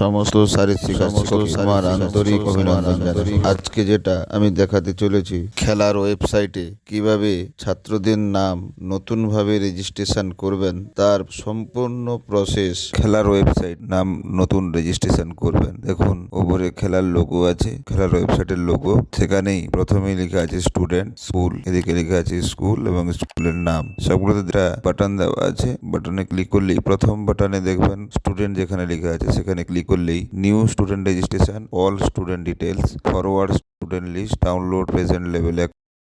সমস্ত শারীর সমস্ত আমার আন্তরিক অভিনন্দন আজকে যেটা আমি দেখাতে চলেছি খেলার ওয়েবসাইটে কীভাবে ছাত্রদের নাম নতুনভাবে রেজিস্ট্রেশন করবেন তার সম্পূর্ণ প্রসেস খেলার ওয়েবসাইট নাম নতুন রেজিস্ট্রেশন করবেন। দেখুন ওপরে খেলার লোগো আছে খেলার ওয়েবসাইটের লোগো সেখানেই প্রথমেই লেখা আছে স্টুডেন্ট স্কুল এদিকে লেখা আছে স্কুল এবং স্কুলের নাম। সবগুলোতে একটা বাটন দেওয়া আছে। বাটনে ক্লিক করলেই প্রথম বাটনে দেখবেন স্টুডেন্ট যেখানে লেখা আছে সেখানে ক্লিক করলেই new student registration all student details forward student list download present level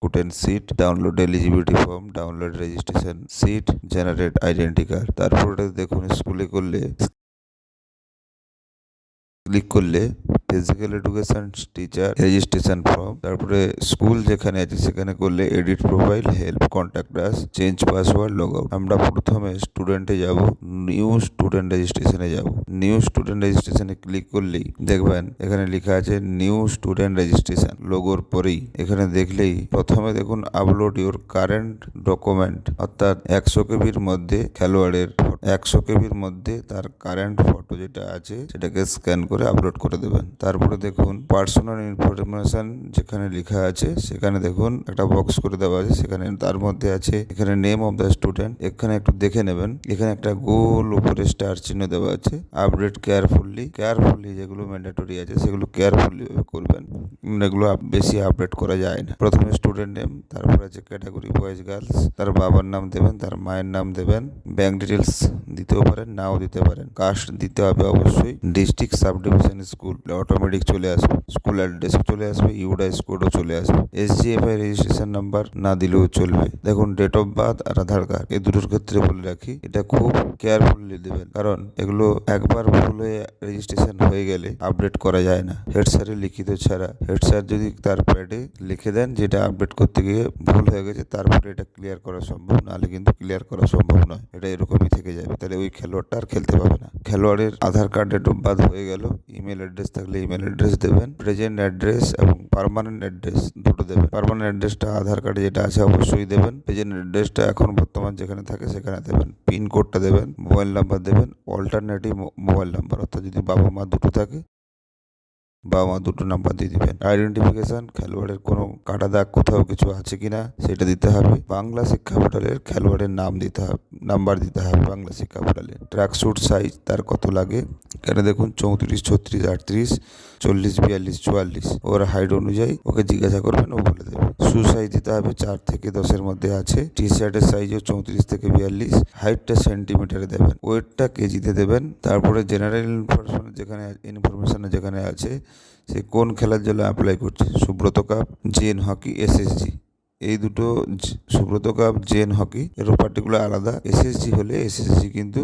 student sheet download eligibility form download registration sheet generate identity card তারপরে দেখুন স্কুলে করলে ক্লিক করলে physical education teacher registration form তারপরে স্কুল যেখানে আছে সেখানে করলে edit profile help contact us change password log out আমরা প্রথমে স্টুডেন্টে যাব নিউ স্টুডেন্ট রেজিস্ট্রেশনে যাব। নিউ স্টুডেন্ট রেজিস্ট্রেশনে ক্লিক করলেই দেখবেন এখানে লেখা আছে নিউ স্টুডেন্ট রেজিস্ট্রেশন লোগোর পরেই। এখানে দেখলেই প্রথমে দেখুন আপলোড ইউর কারেন্ট ডকুমেন্ট অর্থাৎ একশো কেবির মধ্যে খেলোয়াড়ের একশো কেবির মধ্যে তার কারেন্ট ফটো যেটা আছে, সেটাকে স্ক্যান করে আপলোড করে দেবেন। তারপরে দেখুন পার্সোনাল ইনফরমেশন যেখানে লেখা আছে, সেখানে দেখুন, একটা বক্স করে দেওয়া আছে। সেখানে তার মধ্যে আছে, এখানে নেম অফ দ্য স্টুডেন্ট এখানে একটু দেখে নেবেন। এখানে একটা গোল উপরে স্টার চিহ্ন দেওয়া আছে। আপডেট কেয়ারফুলি কেয়ারফুলি যেগুলো ম্যান্ডেটরি আছে, সেগুলো কেয়ারফুলি করবেন। এগুলো বেশি আপডেট করা যায় না। প্রথমে স্টুডেন্ট নেম তারপরে আছে ক্যাটাগরি বয়েজ গার্লস তার বাবার নাম দেবেন, তার মায়ের নাম দেবেন ব্যাংক ডিটেলস দিতেও পারেন, নাও দিতে পারেন। কাস্ট দিতে হবে অবশ্যই। District sub division school automatic চলে আসবে। স্কুল অ্যাড্রেস চলে আসবে ইউডাইস কোডও চলে আসবে। এসজিএফআই রেজিস্ট্রেশন নাম্বার না দিলেও চলবে। দেখুন, ডেট অফ বার্থ আর আধার কার্ড, এই দুটোর ক্ষেত্রে বলে রাখি, এটা খুব কেয়ারফুলি দেবেন। কারণ এগুলো একবার ভুল হয়ে রেজিস্ট্রেশন হয়ে গেলে আপডেট করা যায় না। হেড স্যারের লিখিত ছাড়া। হেড স্যার যদি তার প্যাডে লিখে দেন যেটা আপডেট করতে গিয়ে ভুল হয়ে গেছে, তারপরে এটা ক্লিয়ার করা সম্ভব নাহলে কিন্তু ক্লিয়ার করা সম্ভব নয়। এটা এরকমই থেকে যাবে তাহলে ওই খেলোয়াড়টা আর খেলতে পাবে না। খেলোয়াড়ের আধার কার্ডের ডেট বাদ হয়ে গেল। ইমেল অ্যাড্রেস থাকলে ইমেল অ্যাড্রেস দেবেন। প্রেজেন্ট অ্যাড্রেস এবং পারমানেন্ট অ্যাড্রেস দুটো দেবেন। পারমানেন্ট অ্যাড্রেসটা আধার কার্ডে যেটা আছে অবশ্যই দেবেন। প্রেজেন্ট অ্যাড্রেসটা এখন বর্তমান যেখানে থাকে সেখানে দেবেন। পিন কোডটা দেবেন। মোবাইল নাম্বার দেবেন। অল্টারনেটিভ মোবাইল নাম্বার অর্থাৎ যদি বাবা মা দুটো থাকে বাবা মা দুটো নাম্বার দিয়ে দিবেন। আইডেন্টিফিকেশন খেলোয়াড়ের কোনো কাটা দাগ কোথাও কিছু আছে কিনা সেটা দিতে হবে। বাংলা শিক্ষা পোর্টালের খেলোয়াড়ের নাম দিতে হবে নাম্বার দিতে হবে বাংলা শিক্ষা পোর্টালে ট্র্যাক স্যুট সাইজ তার কত লাগে? এখানে দেখুন চৌত্রিশ, ছত্রিশ, আটত্রিশ, চল্লিশ, বিয়াল্লিশ, চুয়াল্লিশ। ওর হাইট অনুযায়ী ওকে জিজ্ঞাসা করবেন, ও বলে দেবে। শু সাইজ দিতে হবে চার থেকে দশের মধ্যে আছে। টি শার্টের সাইজও চৌত্রিশ থেকে বিয়াল্লিশ। হাইটটা সেন্টিমিটারে দেবেন। ওয়েটটা কেজিতে দেবেন। তারপরে জেনারেল ইনফরমেশন যেখানে ইনফরমেশন যেখানে আছে সে কোন খেলার জন্য অ্যাপ্লাই করছে? সুব্রত কাপ, জেন হকি এসএসজি এই দুটো সুব্রত কাপ, জেন হকি এরও পার্টিকুলার আলাদা। এসএসজি হলে এসএসজি কিন্তু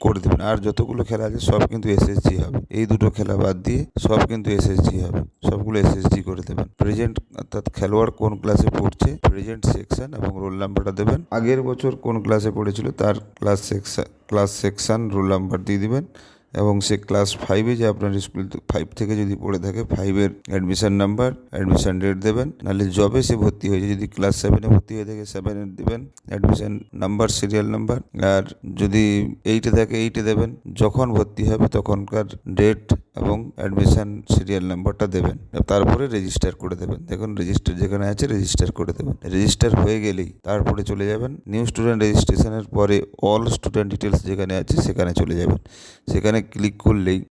করে দেবেন। আর যতগুলো খেলা আছে, সব কিন্তু এসএসজি হবে। এই দুটো খেলা বাদ দিয়ে সব কিন্তু এসএসজি হবে। সবগুলো এসএসজি করে দেবেন। প্রেজেন্ট অর্থাৎ খেলোয়াড় কোন ক্লাসে পড়ছে প্রেজেন্ট সেকশন এবং রোল নাম্বারটা দেবেন। আগের বছর কোন ক্লাসে পড়েছিল, তার class section class section roll number দিয়ে দিবেন। এবং সে ক্লাস ফাইভে যে আপনার স্কুল ফাইভ থেকে যদি পড়ে থাকে ফাইভের অ্যাডমিশন নাম্বার অ্যাডমিশন ডেট দেবেন। নাহলে জবে সে ভর্তি হয়েছে যদি ক্লাস সেভেনে ভর্তি হয়ে থাকে সেভেনের দেবেন। অ্যাডমিশন নাম্বার সিরিয়াল নাম্বার আর যদি এইটে থাকে এইটে দেবেন। যখন ভর্তি হবে, তখনকার ডেট এবং অ্যাডমিশান সিরিয়াল নাম্বারটা দেবেন। তারপরে রেজিস্টার করে দেবেন। দেখুন রেজিস্টার যেখানে আছে রেজিস্টার করে দেবেন। রেজিস্টার হয়ে গেলেই তারপরে চলে যাবেন। নিউ স্টুডেন্ট রেজিস্ট্রেশনের পরে অল স্টুডেন্ট ডিটেলস যেখানে আছে, সেখানে চলে যাবেন। সেখানে ক্লিক করলেই